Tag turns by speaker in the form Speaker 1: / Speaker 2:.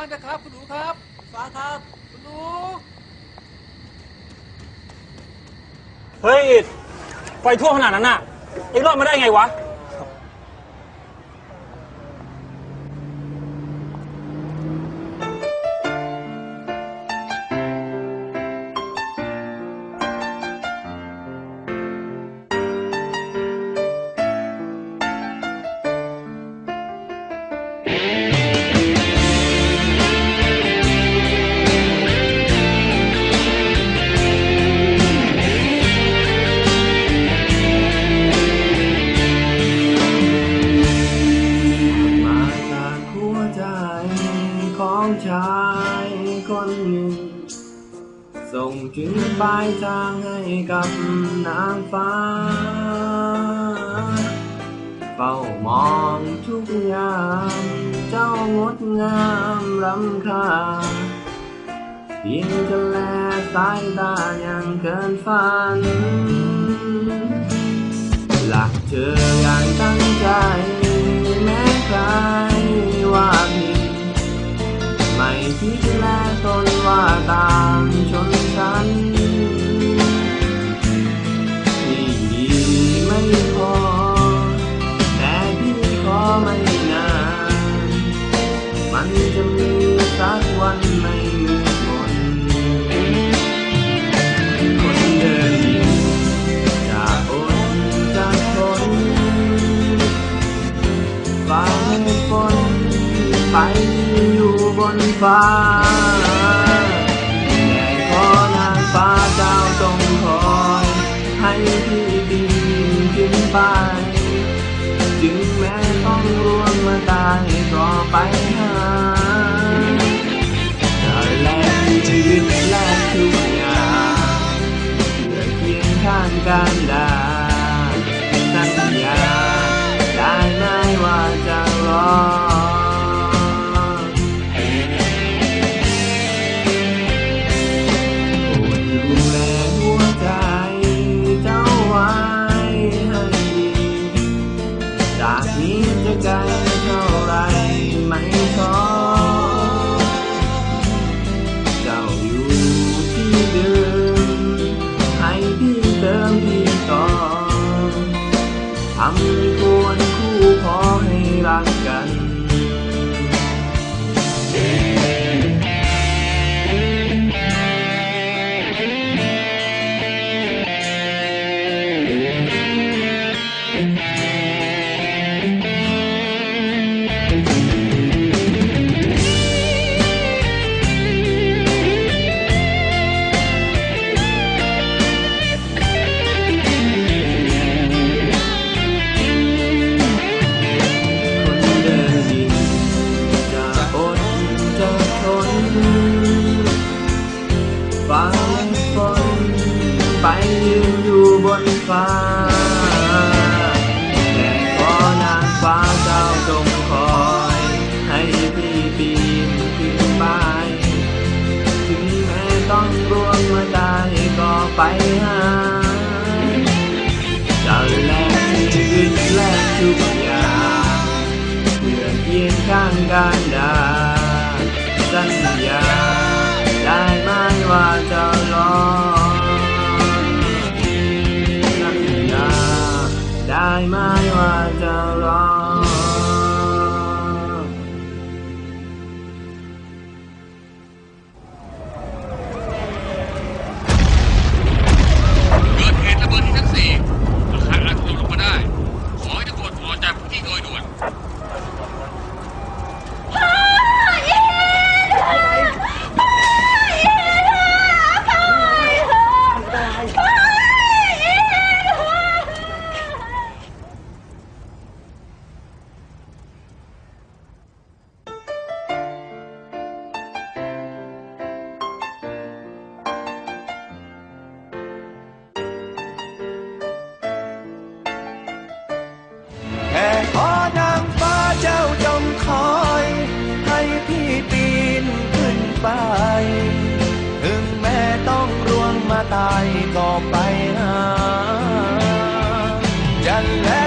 Speaker 1: บ้างนะครับ คุณหนูครับ ฟ้าครับ คุณหนู เฮ้ย ไฟท่วข
Speaker 2: นาดนั้นอะไอ้รอดมาได้ไงวะ ส่งถึงปลายทางให้กับนางฟ้า เฝ้ามองทุกอย่างเจ้างดงามล้ำค่าเพียงจะแลสายตายังเกินฝันหลักเธออย่างตั้งใจ มันจะมีสักวันไม่มืดมนคนเดินดินจะอดจะทนฝ่าฝนไปอยู่บนฟ้าแต่ขอนางฟ้าเจ้าจงคอยให้พี่บินขึ้นไป จึงแม้ต้องร่วงมาตายก็ไป ข้ ทำควรคู่พอให้รักกัน ไปยืนอยู่บนฟ้า แต่ขอนางฟ้าเจ้าจงคอย ให้พี่ปีนขึ้นไป ถึงแม้ต้องร่วงมาได้ก็ไปหา ตายก็ไปหาจะแล